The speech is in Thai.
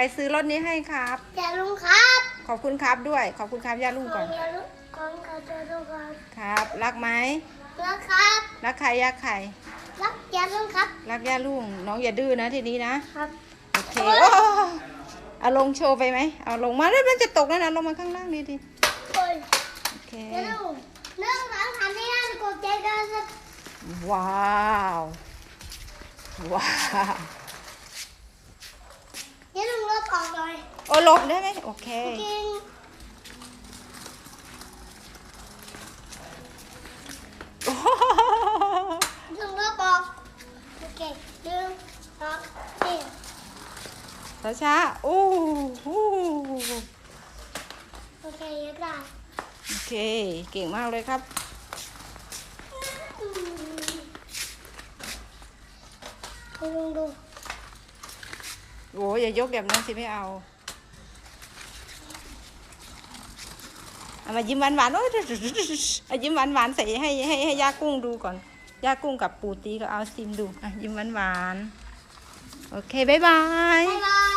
รซื้อรถนี้ให้ครับ อย่าลุงครับขอบคุณครับด้วย ขอบคุณครับย่าลุงก่อน อย่าลุงก่อนครับอย่าลุงครับครับ รักไหมรักครับ รักใครรักใครรักอย่าลุงครับ รักย่าลุงน้องอย่าดื้อนะทีนี้นะครับ โอเคโอ้เอาลงโชว์ไปไหมเอาลงมาแล้วมันจะตกแล้วนะลงมาข้างล่างนี่ดิโอ้ยโอเคอย่าลุงหนึ่งสองสามสี่ห้าหกเจ็ดแปดเก้าสิบว้าว ว้าว อย่าลุงลบออกหน่อย โอ้หลบได้ไหมโอเคจริงโอ้โหลุงลบออกโอเคหนึ่งสองสี่ช้าๆโอ้โหโอเคยังได้โอเค เก่งมากเลยครับอืมให้ลุงดูโอ้ยอย่ายกแบบนั้นสิไม่เอา เอามายิ้มหวานหวานโอ้ยอายิ้มหวานหวานใส่ให้ให้ให้ย่ากุ้งดูก่อนย่ากุ้งกับปูตีก็เอาซิมดูอะยิ้มหวานหวานโอเคบ๊ายบายบ๊ายบาย